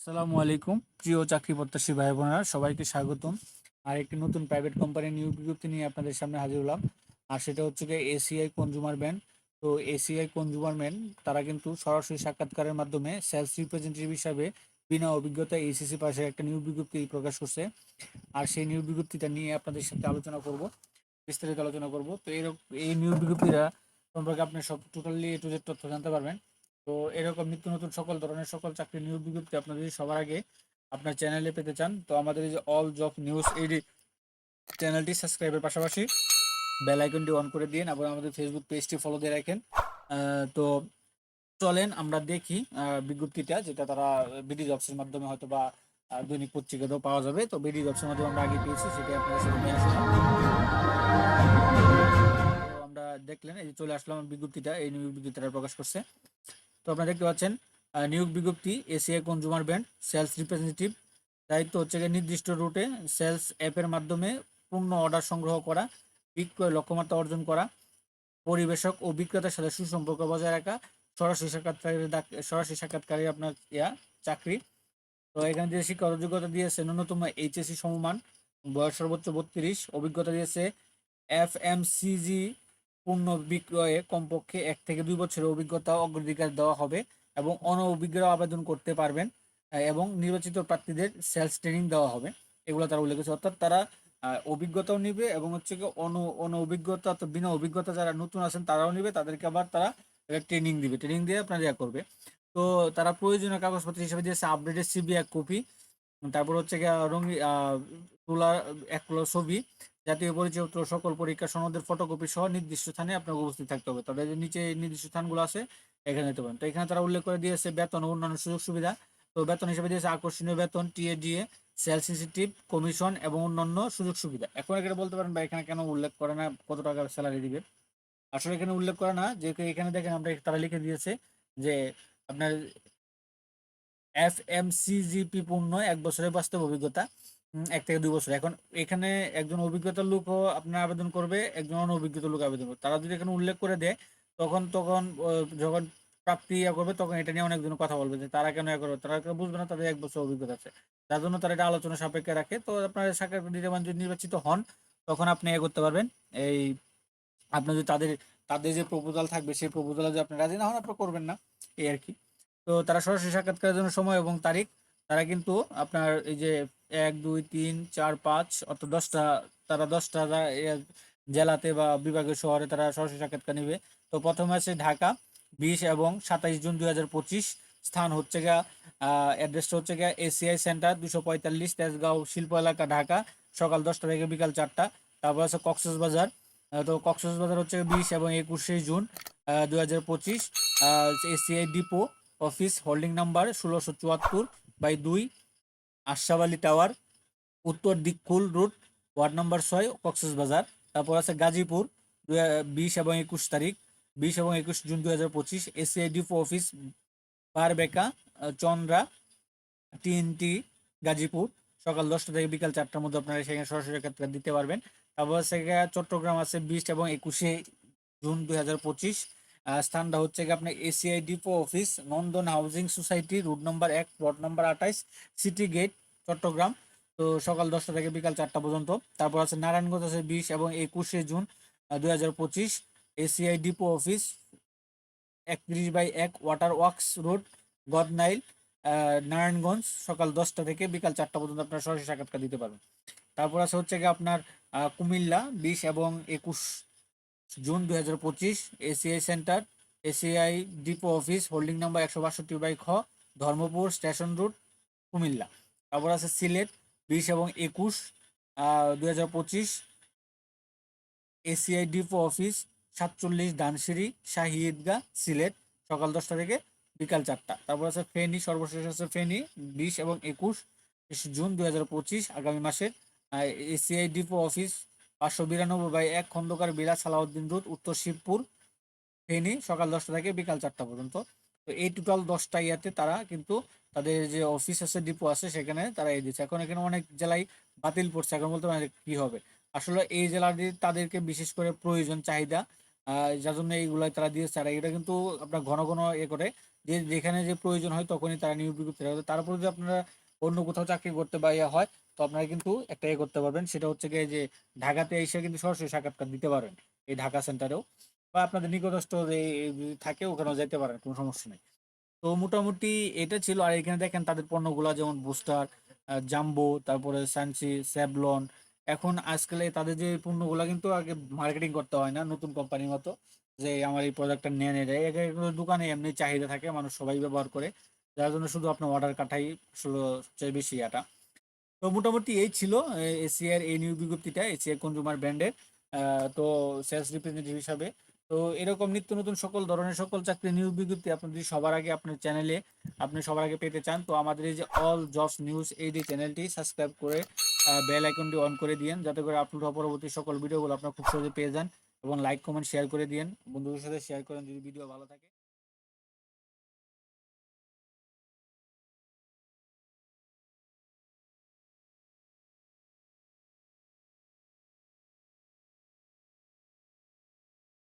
আসসালামু আলাইকুম। প্রিয় চাকরি প্রত্যাশী ভাই বোনেরা সবাইকে স্বাগতম। আর একটি নতুন প্রাইভেট কোম্পানির নিয়োগ বিজ্ঞপ্তি নিয়ে আপনাদের সামনে হাজির হলাম। আর সেটা হচ্ছে গিয়ে এসিআই কনজুমার ব্যান্ড তো এসিআই কনজুমার ব্যান্ড তারা কিন্তু সরাসরি সাক্ষাৎকারের মাধ্যমে সেলস রিপ্রেজেন্টেটিভ হিসাবে বিনা অভিজ্ঞতা এসিসি পাশে একটা নিয়োগ বিজ্ঞপ্তি প্রকাশ করছে। আর সেই নিয়োগ বিজ্ঞপ্তিটা নিয়ে আপনাদের সাথে আলোচনা করব, বিস্তারিত আলোচনা করব। তো এরকম এই নিয়োগ বিজ্ঞপ্তিটা সম্পর্কে আপনি সব টোটালি এ টু জেড তথ্য জানতে পারবেন। তো এরকম নিত্য নতুন সকল ধরনের সকল চাকরির নিয়োগ বিজ্ঞপ্তি আপনারা যদি সবার আগে আপনার চ্যানেলে পেতে চান। তো আমাদের এই যে অল জব নিউজ এই চ্যানেলটি সাবস্ক্রাইবের পাশাপাশি বেল আইকনটি অন করে দিন এবং আমাদের ফেসবুক পেজটি ফলো দিয়ে রাখেন। তো চলেন আমরা দেখি বিজ্ঞপ্তিটা যেটা তারা বিডি জবসের মাধ্যমে হয়তো বা দৈনিক পত্রিকাতেও পাওয়া যাবে। তো বিডি জবসের মাধ্যমে আমরা আগে পেয়েছি সেটা আপনাদের সাথে নিয়ে আসলাম। আমরা দেখলেন, এই যে চলে আসলাম বিজ্ঞপ্তিটা, এই নিয়োগ বিজ্ঞপ্তিটা প্রকাশ করছে। তো আপনারা দেখতে পাচ্ছেন নিয়োগ বিজ্ঞপ্তি, ACI consumer brand sales representative দায়িত্ব হচ্ছে গিয়ে নির্দিষ্ট রুটে সেলস অ্যাপের মাধ্যমে পূর্ণ অর্ডার সংগ্রহ করা, বিক্রয় লক্ষ্যমাত্রা অর্জন করা, পরিবেশক ও বিক্রেতার সাথে সুসম্পর্ক বজায় রাখা, সরাসরি সাক্ষাৎকারের ডাক- সরাসরি সাক্ষাৎকারে আপনার ইয়া, চাকরি। তো এখানে যে শিক্ষাগত যোগ্যতা দিয়েছে, ন্যূনতম এইচএসসি সমমান, বয়স সর্বোচ্চ বত্রিশ, অভিজ্ঞতা দিয়েছে এফ এম সিজি পূর্ণ বিক্রয়ে কমপক্ষে এক থেকে দুই বছরের অভিজ্ঞতা অগ্রাধিকার দেওয়া হবে এবং অনঅভিজ্ঞরা আবেদন করতে পারবেন এবং নির্বাচিত প্রার্থীদের সেলস ট্রেনিং দেওয়া হবে। এগুলো তারা উল্লেখ করেছে। অর্থাৎ তারা অভিজ্ঞতাও নিবে এবং হচ্ছে কি অন অভিজ্ঞতা তো বিনা অভিজ্ঞতা যারা নতুন আছেন তারাও নিবে, তাদেরকে আবার তারা ট্রেনিং দিবে। ট্রেনিং দিয়ে আপনার ইয়া করবে। তো তারা প্রয়োজনীয় কাগজপত্র হিসেবে দিয়েছে আপডেটেড সিবি এক কপি। তারপর হচ্ছে গিয়ে রঙি তোলা এক ছবি। জাতীয় পরিচয়পত্র সকল পরীক্ষা সনদের ফটোকপি সহ নির্দিষ্ট স্থানে আপনাকে উপস্থিত থাকতে হবে। তবে নিচে নির্দিষ্ট স্থানগুলো আছে, এখানে দিতে পারেন। তো এখানে তারা উল্লেখ করে দিয়েছে বেতন ও অন্যান্য সুযোগ সুবিধা। তো বেতন হিসেবে দিয়েছে আকর্ষণীয় বেতন, টিএডিএ সেলস ইনসেন্টিভ কমিশন এবং অন্যান্য সুযোগ সুবিধা। এখন এখানে বলতে পারেন বা এখানে কেন উল্লেখ করে না কত টাকা স্যালারি দিবে? আসলে এখানে উল্লেখ করে না যে এখানে দেখেন আমরা তারা লিখে দিয়েছে যে আপনার এফ এম সিজিপি পূর্ণ এক বছরের বাস্তব অভিজ্ঞতা। এক থেকে দুই বছর। এখন এখানে একজন অভিজ্ঞতার লোকও আপনার আবেদন করবে, একজন অনভিজ্ঞতা লোক আবেদন করবে। তারা যদি এখানে উল্লেখ করে দেয়, তখন তখন যখন প্রাপ্তি ইয়া করবে, তখন এটা নিয়ে অনেকজন কথা বলবে যে তারা কেন ইয়া করবে। তারা কেন বুঝবে না, তাদের এক বছর অভিজ্ঞতা আছে। যার জন্য তারা এটা আলোচনা সাপেক্ষে রাখে। তো আপনার সাক্ষাৎ পারেন যদি নির্বাচিত হন, তখন আপনি এ করতে পারবেন। এই আপনার যদি তাদের তাদের যে প্রপোজাল থাকবে, সেই প্রপোজালে যদি আপনি রাজি না হন আপনি করবেন না। এই আর কি। তো তারা সরাসরি সাক্ষাৎকারের জন্য সময় এবং তারিখ তারা কিন্তু আপনার এই যে এক, দুই, তিন, চার, পাঁচ, অর্থাৎ দশটা, তারা দশটা জেলাতে বা বিভাগীয় শহরে তারা সরাসরি সাক্ষাৎকার নেবে। তো প্রথমে আছে ঢাকা, বিশ এবং সাতাইশ জুন দুই হাজার পঁচিশ। স্থান হচ্ছে গা অ্যাড্রেসটা হচ্ছে গা এসিআই সেন্টার দুশো পঁয়তাল্লিশ, তেজগাঁও শিল্প এলাকা, ঢাকা। সকাল দশটা থেকে বিকাল চারটা। তারপর আছে কক্সবাজার তো কক্সবাজার হচ্ছে বিশ এবং একুশে জুন দুই হাজার পঁচিশ। ACI depot office, holding number ষোলোশো চুয়াত্তর। বাই দুই আশাবালি টাওয়ার, উত্তর দিককুল রুট, ওয়ার্ড নাম্বার ছয় কক্সবাজার তারপর আছে গাজীপুর বিশ এবং একুশ তারিখ, বিশ এবং একুশ জুন দুই হাজার পঁচিশ এসিআই ডিপো অফিস, বারবেকা চন্দ্রা, টিএনটি, গাজীপুর। সকাল দশটা থেকে বিকাল চারটার মধ্যে আপনারা সেখানে সরাসরি সাক্ষাৎকার দিতে পারবেন। তারপর গিয়ে চট্টগ্রাম আছে বিশ এবং একুশে জুন দুই হাজার পঁচিশ। স্থানটা হচ্ছে কি আপনার ACI depot office Nandan housing society route number এক প্লট নাম্বার আঠাইশ সিটি গেট চট্টগ্রাম। তো সকাল দশটা থেকে বিকাল চারটা পর্যন্ত। তারপর আছে নারায়ণগঞ্জ আছে বিশ এবং একুশে জুন দুই হাজার পঁচিশ। এসিআই ডিপো অফিস একত্রিশ বাই এক water works road Godnail Narayanganj. সকাল দশটা থেকে বিকাল চারটা পর্যন্ত আপনার সরাসরি সাক্ষাৎকার দিতে পারবেন। তারপর আছে হচ্ছে কি আপনার কুমিল্লা বিশ এবং একুশ। জুন দুই হাজার পঁচিশ ACI centre ACI depot office holding number একশো বাষট্টি বাই খ, ধর্মপুর স্টেশন রুট কুমিল্লা। তারপর আছে সিলেট, বিশ এবং একুশ দুই হাজার পঁচিশ এসিআই ডিপো অফিস সাতচল্লিশ দানসিঁড়ি শাহী ঈদগাহ, সিলেট, সকাল দশটা থেকে বিকাল চারটা। তারপর আছে ফেনী, সর্বশেষ আছে ফেনী, বিশ এবং একুশ জুন দুই হাজার পঁচিশ, আগামী মাসের এসিআই ডিপো অফিস পাঁচশো বিরানব্বই বাই এক খন্দকার বিলা সালাউদ্দিন রোড, উত্তর শিবপুর, ফেনী, সকাল দশটা থেকে বিকাল চারটা পর্যন্ত। তো এই টোটাল দশটা ইয়াতে তারা কিন্তু তাদের যে অফিস আছে ডিপো আছে, সেখানে তারা এই দিচ্ছে। এখন এখানে অনেক জেলায় বাতিল পড়ছে। এখন বলতে পারে কি হবে? আসলে এই জেলাটি তাদেরকে বিশেষ করে প্রয়োজন, চাহিদা যার জন্য এইগুলাই তারা দিয়েছে। আর এটা কিন্তু আপনার ঘন ঘন এ করে। যে যেখানে যে প্রয়োজন হয়, তখনই তারা নিয়োগ বিজ্ঞপ্তি তারপর যদি আপনারা অন্য কোথাও চাকরি করতে বা ইয়ে হয়, তো আপনারা কিন্তু একটা ইয়ে করতে পারবেন। সেটা হচ্ছে গিয়ে যে ঢাকাতে এসে কিন্তু সরাসরি সাক্ষাৎকার দিতে পারেন এই ঢাকা সেন্টারেও বা আপনাদের নিকটস্থ যে থাকে ওখানেও যেতে পারেন, কোনো সমস্যা নেই। তো মোটামুটি এটা ছিল। আর এখানে দেখেন তাদের পণ্যগুলা যেমন বুস্টার জাম্বো, তারপরে সানসি স্যাভলন এখন আজকাল তাদের যে পণ্যগুলা কিন্তু আগে মার্কেটিং করতে হয় না, নতুন কোম্পানির মতো। যে আমার এই প্রোডাক্টটা নিয়ে নিয়ে। দোকানে এমনি চাহিদা থাকে, মানুষ সবাই ব্যবহার করে। যার জন্য শুধু আপনার অর্ডার কাটাই সবচেয়ে বেশি এটা তো মোটামুটি এই ছিল এসিআর, এই নিউ বিজ্ঞপ্তিটা, এসিআর কনজুমার ব্র্যান্ডের তো সেলস রিপ্রেজেন্টেটিভ হিসাবে। তো এরকম নিত্য নতুন সকল ধরনের সকল চাকরি নিয়োগ বিজ্ঞপ্তি আপনি যদি সবার আগে আপনার চ্যানেলে আপনি সবার আগে পেতে চান, তো আমাদের এই যে অল জবস নিউজ এই যে চ্যানেলটি সাবস্ক্রাইব করে বেল আইকনটি অন করে দিয়েন, যাতে করে আপলোড হওয়া পরবর্তী সকল ভিডিওগুলো আপনার খুব সহজে পেয়ে যান এবং লাইক কমেন্ট শেয়ার করে দিয়েন। বন্ধুদের সাথে শেয়ার করেন যদি ভিডিও ভালো থাকে।